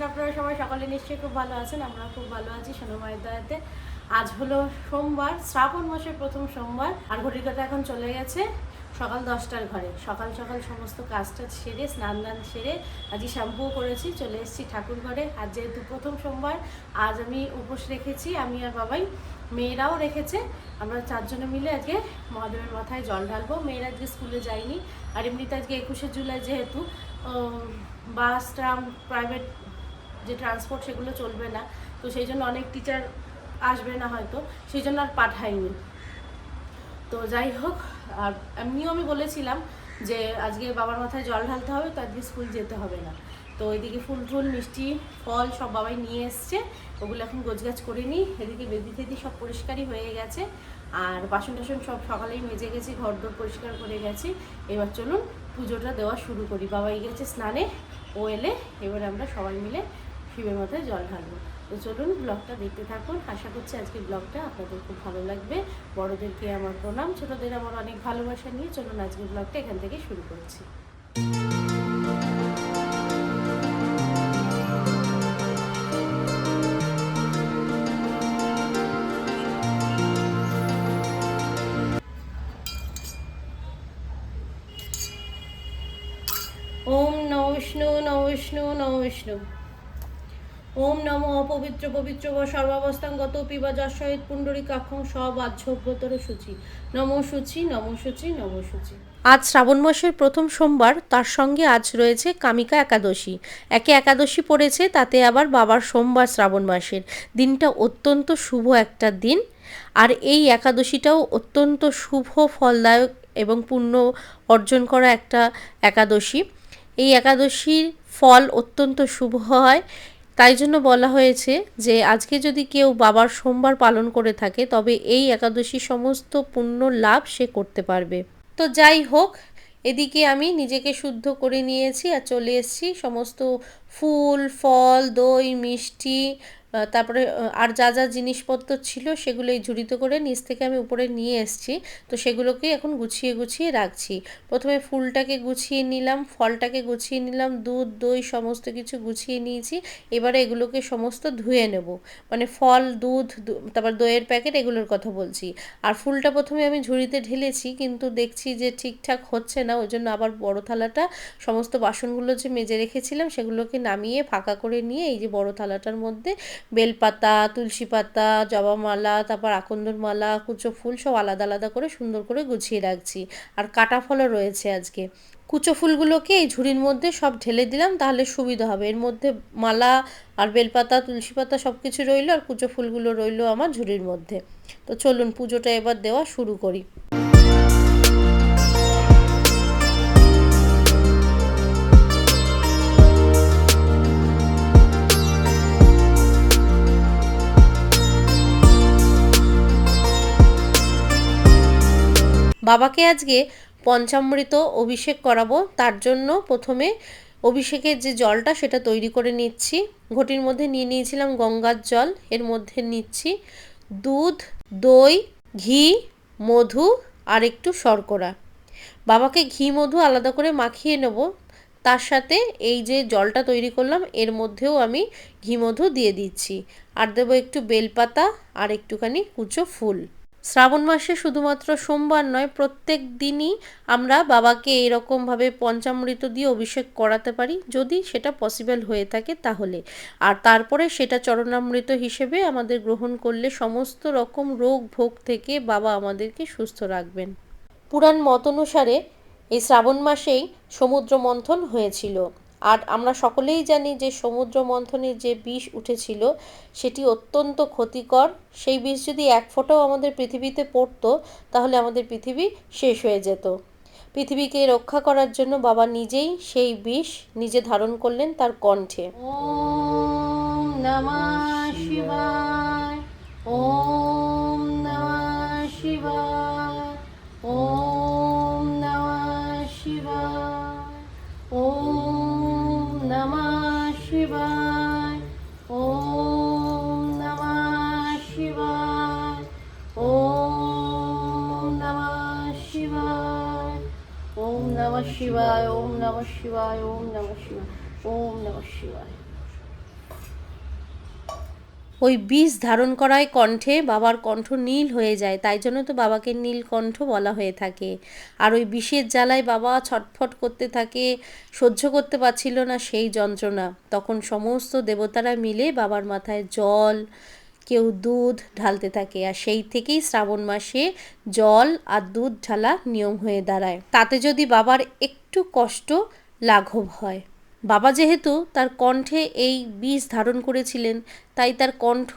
আছেন আপনারা সবাই? সকালে নিশ্চয়ই খুব ভালো আছেন আমরা খুব ভালো আছি সোনামায়ের দয়াতে আজ হলো সোমবার, শ্রাবণ মাসের প্রথম সোমবার, আর ঘড়ির কাটা এখন চলে গেছে সকাল দশটার ঘরে। সকাল সকাল সমস্ত কাজটা সেরে, স্নান দান সেরে আজকে শ্যাম্পুও করেছি, চলে এসেছি ঠাকুর ঘরে। আর যেহেতু প্রথম সোমবার, আজ আমি উপোস রেখেছি, আমি আর বাবাই। মেয়েরাও রেখেছে, আমরা চারজনে মিলে আজকে মহাদেবের মাথায় জল ঢালবো। মেয়েরা আজকে স্কুলে যায়নি, আর এমনিতে আজকে একুশে জুলাই যেহেতু বাস, ট্রাম, প্রাইভেট যে ট্রান্সপোর্ট সেগুলো চলবে না, তো সেই জন্য অনেক টিচার আসবে না হয়তো, সেই জন্য আর পাঠাইনি তো যাই হোক, আর এমনিও আমি বলেছিলাম যে আজকে বাবার মাথায় জল ঢালতে হবে, তো আজকে স্কুল যেতে হবে না। তো ওইদিকে ফুল ফুল মিষ্টি, ফল সব বাবাই নিয়ে এসছে, ওগুলো এখন গোছগাছ করে নিই, এদিকে বেদি টেদি সব পরিষ্কারই হয়ে গেছে, আর বাসন টাসন সব সকালেই মেজে গেছি ঘর দোর পরিষ্কার করে গেছি, এবার চলুন পুজোটা দেওয়া শুরু করি। বাবাই গেছে স্নানে, ও এলে, এবার আমরা সবাই মিলে শিবের মাথায় জল ঢালবো। তো চলুন ব্লগটা দেখতে থাকুন। আশা করছি আজকে ব্লগটা আপনাদের খুব ভালো লাগবে। বড়োদেরকে আমার প্রণাম, ছোটোদের আমার অনেক ভালোবাসা নিয়ে চলুন আজকে ব্লগটা এখান থেকে শুরু করছি। ওম নম বিষ্ণু নম বিষ্ণু নম বিষ্ণু। ওম নম অপবিত্র পবিত্র ব সর্বাবস্থাঙ্গত পিবা যশহিত পুণ্ডরী কাক্ষং সব আচ্ছভ্যতর সূচি নম সূচি নম সূচি নম সূচি আজ শ্রাবণ মাসের প্রথম সোমবার, তার সঙ্গে আজ রয়েছে কামিকা একাদশী। একে একাদশী পড়েছে, তাতে আবার বাবার সোমবার শ্রাবণ মাসের। দিনটা অত্যন্ত শুভ একটা দিন। আর এই একাদশীটাও অত্যন্ত শুভ, ফলদায়ক এবং পুণ্য অর্জন করা একটা একাদশী। এই একাদশীর ফল অত্যন্ত শুভ হয়। তাই জন্য বলা হয়েছে যে আজকে যদি কেউ বাবার সোমবার পালন করে থাকে, তবে এই একাদশী সমস্ত পুণ্য লাভ সে করতে পারবে। তো যাই হোক, এদিকে আমি নিজেকে শুদ্ধ করে নিয়েছি আর চলে এসেছি। সমস্ত ফুল, ফল, দই, মিষ্টি তারপরে আর যা যা জিনিসপত্র ছিল সেগুলো এই ঝুড়িতে করে নিচ থেকে আমি উপরে নিয়ে এসেছি। তো সেগুলোকে এখন গুছিয়ে গুছিয়ে রাখছি। প্রথমে ফুলটাকে গুছিয়ে নিলাম, ফলটাকে গুছিয়ে নিলাম, দুধ, দই সমস্ত কিছু গুছিয়ে নিয়েছি। এবারে এগুলোকে সমস্ত ধুয়ে নেব। মানে ফল, দুধ তারপর দইয়ের প্যাকেট এগুলোর কথা বলছি। আর ফুলটা প্রথমে আমি ঝুড়িতে ঢেলেছি, কিন্তু দেখছি যে ঠিকঠাক হচ্ছে না। ওই জন্য আবার বড় থালাটা, সমস্ত বাসনগুলো যে মেজে রেখেছিলাম সেগুলোকে নামিয়ে ফাঁকা করে নিয়ে এই যে বড় থালাটার মধ্যে বেলপাতা তুলসী পাতা জবা মালা তারপর আকন্দর মালা কুচো ফুল সব আলাদা আলাদা করে সুন্দর করে গুছিয়ে রাখছি। আর কাটা ফলও রয়েছে আজকে। কুচো ফুলগুলোকে এই ঝুড়ির মধ্যে সব ঢেলে দিলাম, তাহলে সুবিধা হবে। এর মধ্যে মালা আর বেলপাতা তুলসী পাতা সব কিছু রইল, আর কুচো ফুলগুলো রইল আমার ঝুড়ির মধ্যে। তো চলুন, পুজোটা এবার দেওয়া শুরু করি। বাবাকে আজকে পঞ্চামৃত অভিষেক করাবো। তার জন্য প্রথমে অভিষেকের যে জলটা, সেটা তৈরি করে নিচ্ছি। ঘটির মধ্যে নিয়ে নিয়েছিলাম গঙ্গার জল, এর মধ্যে নিচ্ছি দুধ, দই, ঘি, মধু আর একটু শর্করা। বাবাকে ঘি, মধু আলাদা করে মাখিয়ে নেব। তার সাথে এই যে জলটা তৈরি করলাম, এর মধ্যেও আমি ঘি, মধু দিয়ে দিচ্ছি। আর দেবো একটু বেলপাতা আর একটুখানি কুচো ফুল। শ্রাবণ মাসে শুধুমাত্র সোমবার নয়, প্রত্যেক দিনই আমরা বাবাকে এরকমভাবে পঞ্চামৃত দিয়ে অভিষেক করাতে পারি। যদি সেটা পসিবল হয়ে থাকে তাহলে। আর তারপরে সেটা চরণামৃত হিসেবে আমাদের গ্রহণ করলে সমস্ত রকম রোগ ভোগ থেকে বাবা আমাদেরকে সুস্থ রাখবেন। পুরাণ মত অনুসারে এই শ্রাবণ মাসেই সমুদ্র মন্থন হয়েছিল। আর আমরা সকলেই জানি যে সমুদ্র মন্থনের যে বিষ উঠেছিল, সেটি অত্যন্ত ক্ষতিকর। সেই বিষ যদি এক ফোঁটাও আমাদের পৃথিবীতে পড়তো, তাহলে আমাদের পৃথিবী শেষ হয়ে যেত। পৃথিবীকে রক্ষা করার জন্য বাবা নিজেই সেই বিষ নিজে ধারণ করলেন তার কণ্ঠে। নমঃ শিবায়, ওম নমঃ শিবায়, ওম নমঃ শিবায়। ওই বিষ ধারণ করায় কণ্ঠে বাবার কণ্ঠ নীল হয়ে যায়, তাই জন্য তো বাবাকে নীলকণ্ঠ বলা হয়ে থাকে। আর ওই বিষের জ্বালায় বাবা ছটফট করতে থাকে, সহ্য করতে পারছিল না সেই যন্ত্রণা। তখন সমস্ত দেবতারা মিলে বাবার মাথায় জল, কেউ দুধ ঢালতে থাকে, আর সেই থেকেই শ্রাবণ মাসে জল আর দুধ ঢালা নিয়ম হয়ে দাঁড়ায়। তাতে যদি বাবার একটু কষ্ট লাঘব হয়। বাবা যেহেতু তার কণ্ঠে এই বিষ ধারণ করেছিলেন, তাই তার কণ্ঠ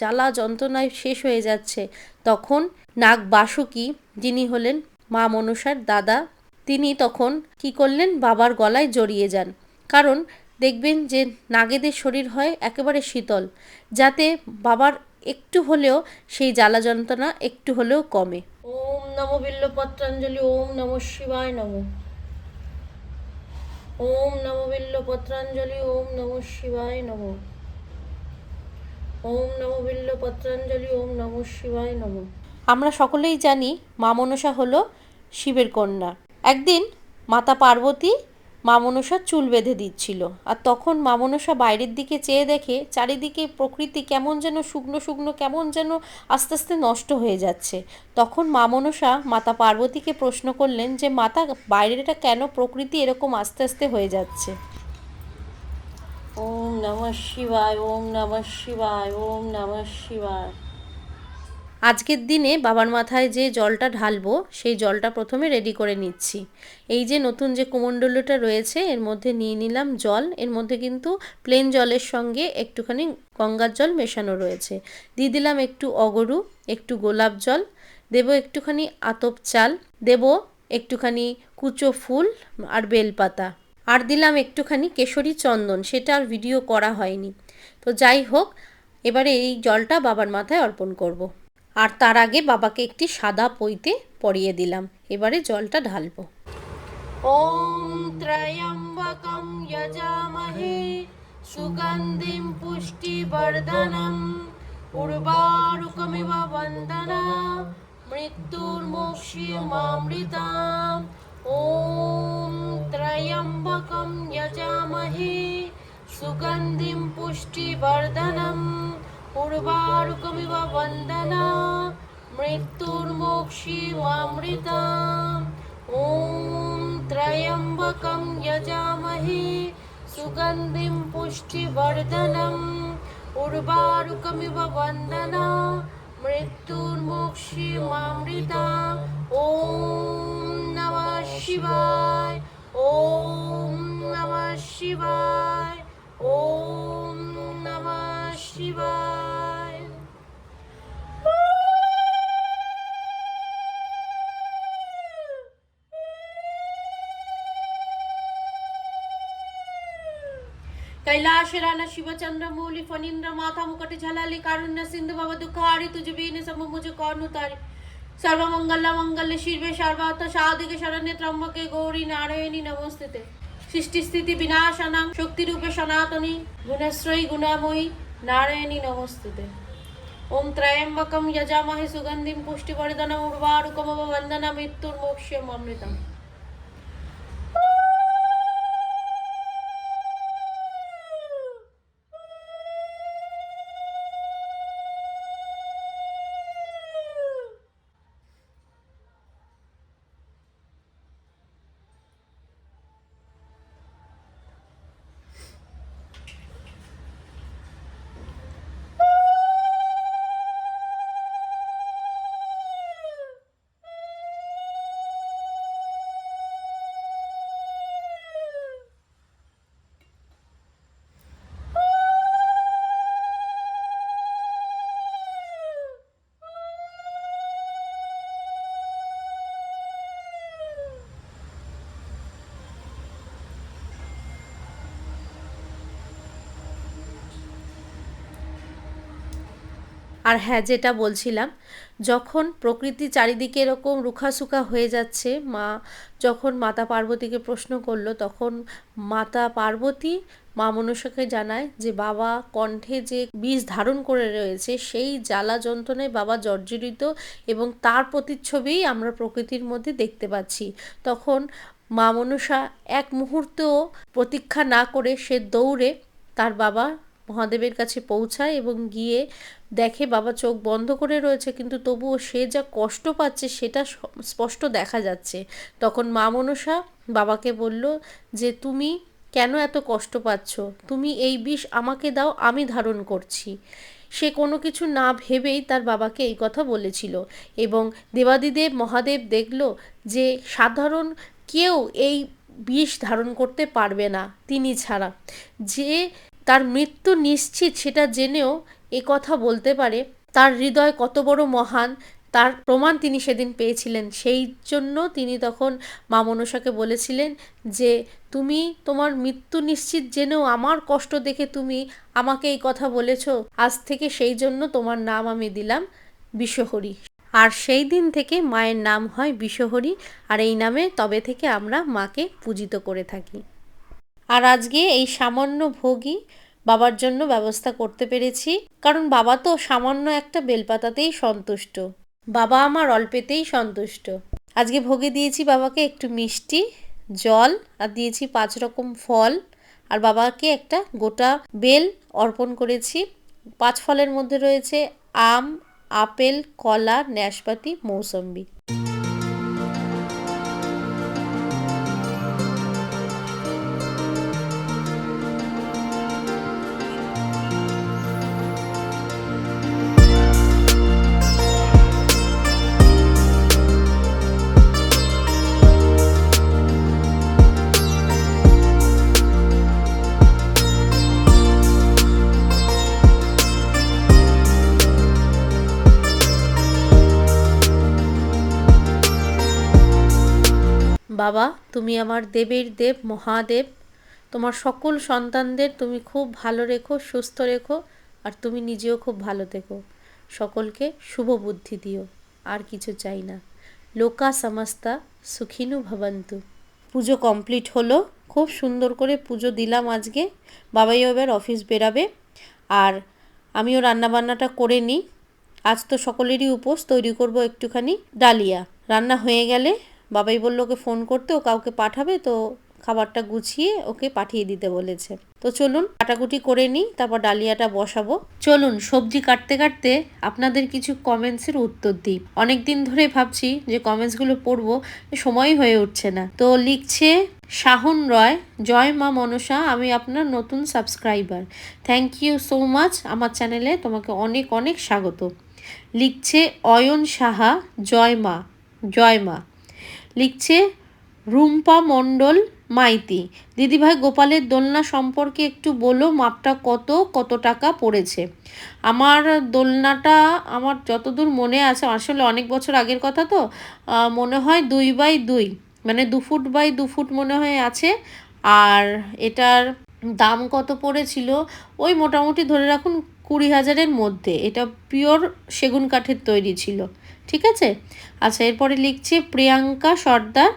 জ্বালা যন্ত্রণায় শেষ হয়ে যাচ্ছে। তখন নাগ বাসুকি যিনি হলেন মা মনসার দাদা, তিনি তখন কি করলেন? বাবার গলায় জড়িয়ে যান। কারণ দেখবেন যে নাগেদের শরীর হয় একেবারে শীতল, যাতে বাবার একটু হলেও সেই জ্বালা যন্ত্রণা একটু হলেও কমে। ওম নমো বিল্ল পত্রাঞ্জলি ওম নমঃ শিবায় নমঃ। ওম নমবিল্ল পত্রাঞ্জলি ওম নম শিবায় নম। ওম নমবিল্ল পত্রাঞ্জলি ওম নম শিবায় নম। আমরা সকলেই জানি মা মনসা হলো শিবের কন্যা। একদিন মাতা পার্বতী মা মনসার চুল বেঁধে দিচ্ছিল। আর তখন মা মনসা বাইরের দিকে চেয়ে দেখে চারিদিকে প্রকৃতি কেমন যেন শুকনো শুকনো, কেমন যেন আস্তে আস্তে নষ্ট হয়ে যাচ্ছে। তখন মামনসা মাতা পার্বতীকে প্রশ্ন করলেন যে, মাতা বাইরেটা কেন প্রকৃতি এরকম আস্তে আস্তে হয়ে যাচ্ছে? ওম নমঃ শিবায়, ওম নমঃ শিবায়, ওম নমঃ শিবায়। আজকের দিনে বাবার মাথায় যে জলটা ঢালবো, সেই জলটা প্রথমে রেডি করে নিচ্ছি। এই যে নতুন যে কুমণ্ডলটা রয়েছে, এর মধ্যে নিয়ে নিলাম জল। এর মধ্যে কিন্তু প্লেন জলের সঙ্গে একটুখানি গঙ্গার জল মেশানো রয়েছে। দিয়ে দিলাম একটু অগরু, একটু গোলাপ জল, দেব একটুখানি আতপ চাল, দেব একটুখানি কুচো ফুল আর বেলপাতা। আর দিলাম একটুখানি কেশরী চন্দন, সেটা আর ভিডিও করা হয়নি। তো যাই হোক, এবারে এই জলটা বাবার মাথায় অর্পণ করব। আর তার আগে বাবাকে একটি সাদা পইতে পরিয়ে দিলাম। এবারে জলটা ঢালবো। ওম ত্রয়ম্বকম যজামহে সুগন্ধিম পুষ্টিবর্ধনম উর্বারুকমিব বন্দনা মৃত্যুর্মোক্ষীয়মামৃতাম ওম ত্রয়ম্বকম যজামহে সুগন্ধিম পুষ্টিবর্ধনম উর্বারুকমিব বন্দনা মৃত্যুর্মোক্ষীয়মামৃতাম ॐ त्र्यम्बकं यजामहे सुगन्धिं पुष्टिवर्धनम् उर्वारुकमिव वन्दना मृत्युर्मोक्षीमामृता ॐ नमः शिवाय ॐ नमः शिवाय ॐ नमः शिवाय ಕೈಲಾಶರಾನ ಶಿವಚಂದ್ರ ಮೂಲಿ ಫನೀಂದ್ರ ಮಾತಾ ಮುಕಟ ಝಲಾಲಿ ಕಾರುಣ್ಯ ಸಿಂಧು ಭವ ದುಃಖ ಹಾರಿ ತುಜು ಬೀನೆ ಸಮ ಮುಜು ಕಾನು ತಾರಿ ಸರ್ವಮಂಗಲ ಮಂಗಲ ಶಿರ್ವೆ ಸರ್ವಾರ್ಥ ಶಾದಿಗೆ ಶರಣ್ಯ ತ್ರಂಬಕೆ ಗೌರಿ ನಾರಾಯಣಿ ನಮೋಸ್ತುತೆ সৃষ্টি স্থিতি বিনাশানাং শক্তিরূপে সনাতনী গুণশ্রয়ী গুণাময়ী নারায়ণী নমস্তুতে ওম ত্রয়ম্বকম যজামহে সুগন্ধিম পুষ্টিবর্ধনম উর্বারুকম বন্দনা মৃত্যুর মোক্ষে অমৃতম আর হ্যাঁ যেটা বলছিলাম, যখন প্রকৃতি চারিদিকে এরকম রুখাসুখা হয়ে যাচ্ছে, মা যখন মাতা পার্বতীকে প্রশ্ন করল, তখন মাতা পার্বতী মা মনসাকে জানায় যে, বাবা, কণ্ঠে যে বীজ ধারণ করে রয়েছে, সেই জ্বালা যন্ত্রণায় বাবা জর্জরিত এবং তার প্রতিচ্ছবিই আমরা প্রকৃতির মধ্যে দেখতে পাচ্ছি। তখন মা মনসা এক মুহূর্তও প্রতীক্ষা না করে সে দৌড়ে তার বাবা মহাদেবের কাছে পৌঁছায় এবং গিয়ে দেখে বাবা চোখ বন্ধ করে রয়েছে, কিন্তু তবুও সে যা কষ্ট পাচ্ছে সেটা স্পষ্ট দেখা যাচ্ছে। তখন মা মনসা বাবাকে বলল যে, তুমি কেন এত কষ্ট পাচ্ছ? তুমি এই বিষ আমাকে দাও, আমি ধারণ করছি। সে কোনো কিছু না ভেবেই তার বাবাকে এই কথা বলেছিল এবং দেবাদিদেব, মহাদেব দেখল যে, সাধারণ কেউ এই বিষ ধারণ করতে পারবে না, তিনি ছাড়া। যে তার মৃত্যু নিশ্চিত সেটা জেনেও এ কথা বলতে পারে। তার হৃদয় কত বড় মহান, তার প্রমাণ তিনি সেদিন পেয়েছিলেন। সেই জন্য তিনি তখন মা মনসাকে বলেছিলেন যে, তুমি তোমার মৃত্যু নিশ্চিত জেনেও আমার কষ্ট দেখে তুমি আমাকে এই কথা বলেছ। আজ থেকে সেই জন্য তোমার নাম আমি দিলাম বিশ্বহরি। আর সেই দিন থেকে মায়ের নাম হয় বিশ্বহরি। আর এই নামে তবে থেকে আমরা মাকে পূজিত করে থাকি। আর আজকে এই সামান্য ভোগই বাবার জন্য ব্যবস্থা করতে পেরেছি। কারণ বাবা তো সামান্য একটা বেলপাতাতেই সন্তুষ্ট। বাবা আমার অল্পেতেই সন্তুষ্ট। আজকে ভোগে দিয়েছি বাবাকে একটু মিষ্টি, জল, আর দিয়েছি পাঁচ রকম ফল। আর বাবাকে একটা গোটা বেল অর্পণ করেছি। পাঁচ ফলের মধ্যে রয়েছে আম, আপেল, কলা ন্যাশপাতি মৌসম্বি। বাবা, তুমি আমার দেবের দেব, মহাদেব। তোমার সকল সন্তানদের তুমি খুব ভালো রেখো, সুস্থ রেখো, আর তুমি নিজেও খুব ভালো সকলকে শুভ বুদ্ধি দিও, আর কিছু চাই না। লোকা সমস্তা, সুখিনু ভবন্তু। পুজো কমপ্লিট হলো, খুব সুন্দর করে পুজো দিলাম আজকে। বাবাই এবার অফিস বেরাবে, আর আমিও রান্নাবান্নাটা করে নিই। আজ তো সকলেরই উপোস, তৈরি করব একটুখানি ডালিয়া। রান্না হয়ে গেলে বাবাই বলল, ওকে ফোন করতে, ও কাউকে পাঠাবে, তো খাবারটা গুছিয়ে ওকে পাঠিয়ে দিতে বলেছে। তো চলুন, কাটাকুটি করে নিই, তারপর ডালিয়াটা বসাবো। চলুন, সবজি কাটতে কাটতে আপনাদের কিছু কমেন্টসের উত্তর দিই। অনেক দিন ধরে ভাবছি যে কমেন্টসগুলো পড়ব সময়ই হয়ে উঠছে না। তো লিখছে, শাহন রয়, জয় মা মনসা, আমি আপনার নতুন subscriber thank you so much আমার চ্যানেলে তোমাকে অনেক অনেক স্বাগত। লিখছে, অয়ন সাহা, জয় মা জয় মা। লিখছে রুম্পা মণ্ডল মাইতি। দিদিভাই গোপালের দোলনা সম্পর্কে একটু বলো, মাপটা কত কত টাকা পড়েছে? আমার দোলনাটা আমার যতদূর মনে আছে, আসলে অনেক বছর আগের কথা তো মনে হয় দুই বাই দুই মানে দু ফুট বাই দু ফুট মনে হয় আছে। আর এটার দাম কত পড়েছিল? ওই মোটামুটি ধরে রাখুন কুড়ি হাজারের মধ্যে। এটা পিওর সেগুন কাঠের তৈরি ছিল। ঠিক আছে? আচ্ছা এরপরে লিখছে, প্রিয়াঙ্কা সর্দার,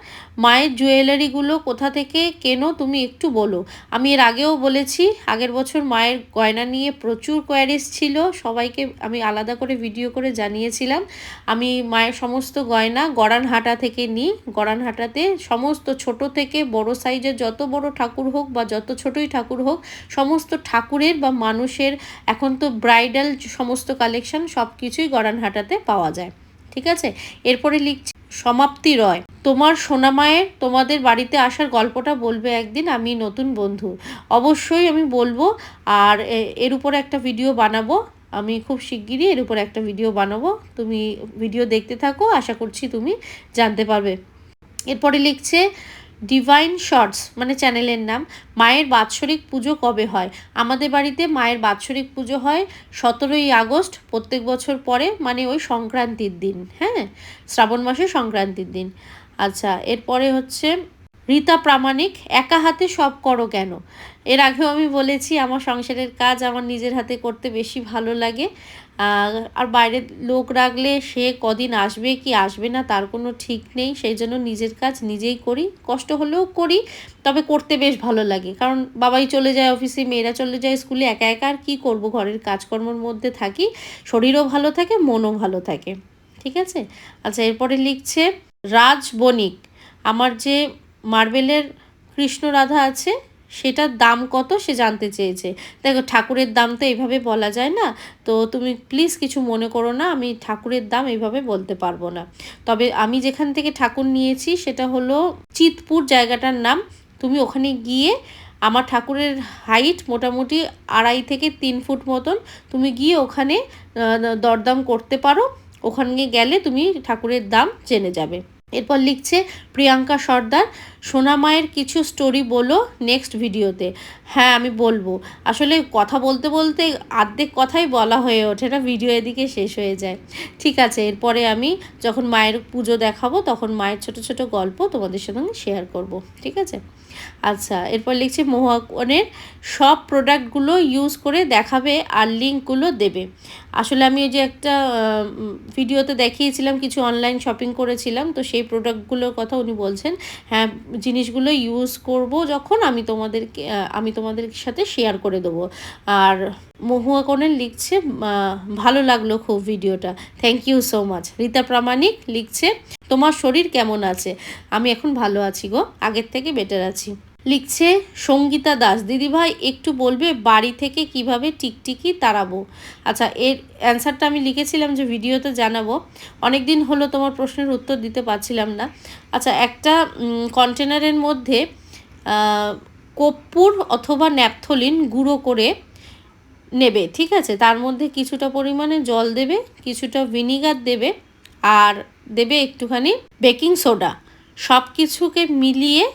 মায়ের জুয়েলারিগুলো কোথা থেকে কেনো তুমি একটু বলো। আমি এর আগেও বলেছি, আগের বছর মায়ের গয়না নিয়ে প্রচুর কোয়ারিজ ছিল, সবাইকে আমি আলাদা করে ভিডিও করে জানিয়েছিলাম। আমি মায়ের সমস্ত গয়না গড়ানহাটা থেকে নিই। গড়ানহাটাতে সমস্ত ছোট থেকে বড় সাইজের যত বড় ঠাকুর হোক বা যত ছোটই ঠাকুর হোক, সমস্ত ঠাকুরের বা মানুষের এখন তো ব্রাইডাল সমস্ত কালেকশন সব কিছুই গড়ানহাটাতে পাওয়া যায়। ঠিক আছে? এরপরে লিখছি, সমাপ্তি রয়। তোমার সোনামায়ের তোমাদের বাড়িতে আসার গল্পটা বলবে একদিন আমি নতুন বন্ধু। অবশ্যই আমি বলব আর এর উপরে একটা ভিডিও বানাবো। আমি খুব শিগগিরই এর উপর একটা ভিডিও বানাবো। তুমি ভিডিও দেখতে থাকো, আশা করছি তুমি জানতে পারবে। এরপরে লিখছে ডিভাইন শর্টস মানে চ্যানেলের নাম। মায়ের বাৎসরিক পুজো কবে হয়? আমাদের বাড়িতে মায়ের বাৎসরিক পুজো হয় সতেরোই আগস্ট, প্রত্যেক বছর পরে মানে ওই সংক্রান্তির দিন হ্যাঁ? শ্রাবণ মাসে সংক্রান্তির দিন। আচ্ছা এরপরে হচ্ছে রীতা প্রামাণিক, একা হাতে সব করো কেন? এর আগেও আমি বলেছি, আমার সংসারের কাজ আমার নিজের হাতে করতে বেশি ভালো লাগে। আর বাইরের লোক রাখলে সে কদিন আসবে কি আসবে না তার কোনো ঠিক নেই। সেই জন্য নিজের কাজ নিজেই করি, কষ্ট হলেও করি, তবে করতে বেশ ভালো লাগে। কারণ বাবাই চলে যায় অফিসে, মেয়েরা চলে যায় স্কুলে, একা একা আর কী করব? ঘরের কাজকর্মের মধ্যে থাকি, শরীরও ভালো থাকে, মনও ভালো থাকে। ঠিক আছে? আচ্ছা এরপরে লিখছে, রাজ বণিক, আমার যে মার্বেলের কৃষ্ণ রাধা আছে, সেটার দাম কত সে জানতে চেয়েছে। দেখো, ঠাকুরের দাম তো এইভাবে বলা যায় না, তো তুমি প্লিজ কিছু মনে করো না, আমি ঠাকুরের দাম এইভাবে বলতে পারব না। তবে আমি যেখান থেকে ঠাকুর নিয়েছি, সেটা হলো চিতপুর জায়গাটার নাম। তুমি ওখানে গিয়ে আমার ঠাকুরের হাইট মোটামুটি আড়াই থেকে তিন ফুট মতন, তুমি গিয়ে ওখানে দরদাম করতে পারো। ওখানে গেলে তুমি ঠাকুরের দাম জেনে যাবে। এরপর লিখছে, প্রিয়াঙ্কা সর্দার, সোনা মায়ের কিছু স্টোরি বলো নেক্সট ভিডিওতে হ্যাঁ আমি বলব। আসলে কথা বলতে বলতে আর্ধেক কথাই বলা হয়ে ওঠে না ভিডিও এদিকে শেষ হয়ে যায়। ঠিক আছে, এরপরে আমি যখন মায়ের পুজো দেখাবো, তখন মায়ের ছোট ছোট গল্প তোমাদের সঙ্গে শেয়ার করব। ঠিক আছে? আচ্ছা এরপর লিখছি মোহাকনের সব প্রোডাক্টগুলো ইউজ করে দেখাবে আর লিঙ্কগুলো দেবে। আসলে আমি ওই যে একটা ভিডিওতে দেখিয়েছিলাম, কিছু অনলাইন শপিং করেছিলাম, তো সেই প্রোডাক্টগুলোর কথা উনি বলছেন হ্যাঁ জিনিসগুলো ইউজ করব যখন আমি তোমাদেরকে আমি তোমাদের সাথে শেয়ার করে দেবো। আর মহুয়া কনের লিখছে ভালো লাগল খুব ভিডিওটা। Thank you so much Rita Pramanik লিখছে, তোমার শরীর কেমন আছে? আমি এখন ভালো আছি গো, আগের থেকে বেটার আছি। লিখছে, সঙ্গীতা দাস, দিদিভাই একটু বলবে বাড়ি থেকে কীভাবে টিকটিকি তাড়াবো? আচ্ছা এর অ্যান্সারটা আমি লিখেছিলাম যে ভিডিওতে জানাব। অনেক দিন হলো তোমার প্রশ্নের উত্তর দিতে পারছিলাম না। আচ্ছা একটা কন্টেনারের মধ্যে কর্পূর অথবা ন্যাপথলিন গুঁড়ো করে নেবে, ঠিক আছে? তার মধ্যে কিছুটা পরিমাণে জল দেবে, কিছুটা ভিনিগার দেবে, আর দেবে একটুখানি বেকিং সোডা। সব কিছুকে মিলিয়ে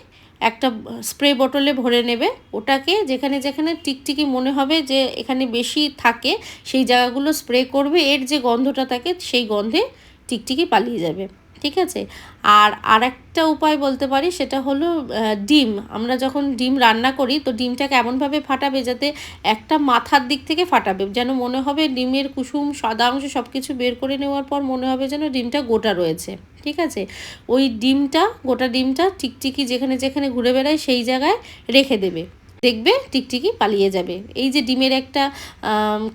একটা স্প্রে বোতলে ভরে নেবে। ওটাকে যেখানে যেখানে টিকটিকি মনে হবে যে এখানে বেশি থাকে, সেই জায়গাগুলো স্প্রে করবে, এর যে গন্ধটা থাকে, সেই গন্ধে টিকটিকি পালিয়ে যাবে। ঠিক আছে? আর আরেকটা উপায় বলতে পারি, সেটা হলো ডিম। আমরা যখন ডিম রান্না করি, তো ডিমটাকে এমনভাবে ফাটাবে যাতে একটা মাথার দিক থেকে ফাটাবে। যেন মনে হবে ডিমের কুসুম, সাদা অংশ সব কিছু বের করে নেওয়ার পর মনে হবে যেন ডিমটা গোটা রয়েছে। ঠিক আছে? ওই ডিমটা, গোটা ডিমটা টিকটিকি যেখানে যেখানে ঘুরে বেড়ায়, সেই জায়গায় রেখে দেবে। দেখবে টিকটিকি পালিয়ে যাবে। এই যে ডিমের একটা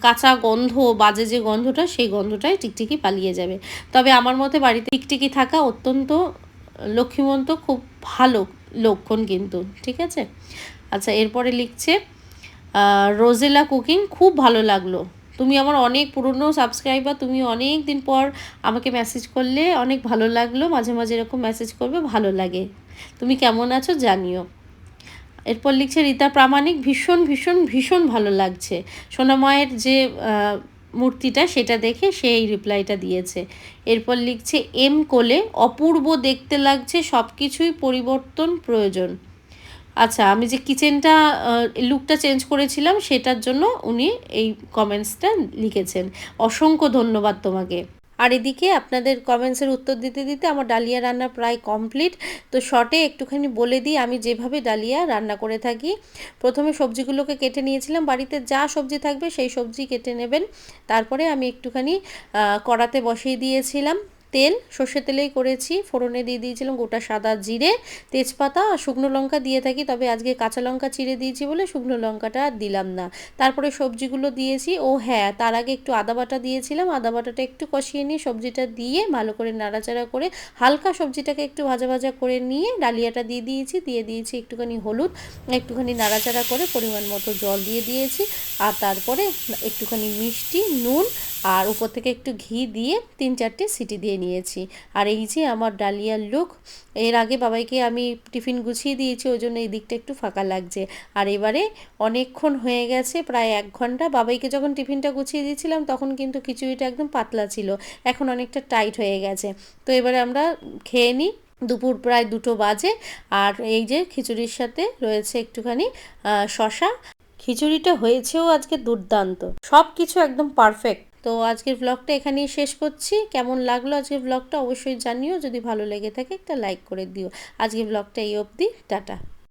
কাঁচা গন্ধ, বাজে যে গন্ধটা, সেই গন্ধটাই টিকটিকি পালিয়ে যাবে। তবে আমার মতে বাড়িতে টিকটিকি থাকা অত্যন্ত লক্ষ্মীমন্ত, খুব ভালো লক্ষণ কিন্তু, ঠিক আছে? আচ্ছা এরপরে লিখছে রোজেলা কুকিং খুব ভালো লাগল। তুমি আমার অনেক পুরনো সাবস্ক্রাইবার, তুমি অনেক দিন পর আমাকে মেসেজ করলে অনেক ভালো লাগল, মাঝে মাঝে এরকম মেসেজ করবে, ভালো লাগে। তুমি কেমন আছো জানিও। এরপর লিখছে, রীতা প্রামাণিক, ভীষণ ভীষণ ভীষণ ভালো লাগছে। সোনাময়ের যে মূর্তিটা সেটা দেখে সে এই রিপ্লাইটা দিয়েছে। এরপর লিখছে, এম কোলে অপূর্ব দেখতে লাগছে সব কিছুই পরিবর্তন প্রয়োজন। আচ্ছা আমি যে কিচেনটা লুকটা চেঞ্জ করেছিলাম, সেটার জন্য উনি এই কমেন্টসটা লিখেছেন। অসংখ্য ধন্যবাদ তোমাকে। আর এদিকে আপনাদের কমেন্টসের উত্তর দিতে দিতে আমার ডালিয়া রান্না প্রায় কমপ্লিট তো শর্টে একটুখানি বলে দিই, আমি যেভাবে ডালিয়া রান্না করে থাকি, প্রথমে সবজিগুলোকে কেটে নিয়েছিলাম। বাড়িতে যা সবজি থাকবে সেই সবজি কেটে নেবেন। তারপরে আমি একটুখানি কড়াতে বসিয়ে দিয়েছিলাম। তেল, সর্ষে তেলেই করেছি। ফোড়নে দিয়ে দিয়েছিলাম গোটা সাদা জিরে, তেজপাতা আর শুকনো লঙ্কা দিয়ে থাকি। তবে আজকে কাঁচা লঙ্কা চিড়ে দিয়েছি বলে শুকনো লঙ্কাটা আর দিলাম না। তারপরে সবজিগুলো দিয়েছি। ও হ্যাঁ তার আগে একটু আদা বাটা দিয়েছিলাম। আদা বাটাটা একটু কষিয়ে নিয়ে সবজিটা দিয়ে ভালো করে নাড়াচাড়া করে হালকা সবজিটাকে একটু ভাজা ভাজা করে নিয়ে ডালিয়াটা দিয়ে দিয়েছি। দিয়ে দিয়েছি একটুখানি হলুদ, একটুখানি নাড়াচাড়া করে পরিমাণ মতো জল দিয়ে দিয়েছি। আর তারপরে একটুখানি মিষ্টি, নুন আর উপর থেকে একটু ঘি দিয়ে তিন চারটে সিটি দিয়ে নিয়েছি। আর এই যে আমার ডালিয়ার লুক, এর আগে বাবাইকে আমি টিফিন গুছিয়ে দিয়েছি, ওই জন্য এই দিকটা একটু ফাঁকা লাগছে। আর এবারে অনেকক্ষণ হয়ে গেছে, প্রায় এক ঘণ্টা। বাবাইকে যখন টিফিনটা গুছিয়ে দিয়েছিলাম, তখন কিন্তু খিচুড়িটা একদম পাতলা ছিল। এখন অনেকটা টাইট হয়ে গেছে। তো এবারে আমরা খেয়ে নিই। দুপুর প্রায় দুটো বাজে। আর এই যে খিচুড়ির সাথে রয়েছে একটুখানি শশা খিচুড়িটা হয়েছেও আজকে দুর্দান্ত। সব কিছু একদম পারফেক্ট তো আজকের ব্লগটা এখানেই শেষ করছি। কেমন লাগল আজকের ব্লগটা অবশ্যই জানিও। যদি ভালো লেগে থাকে একটা লাইক করে দিও। আজকের ব্লগটা এই অবধি। টাটা।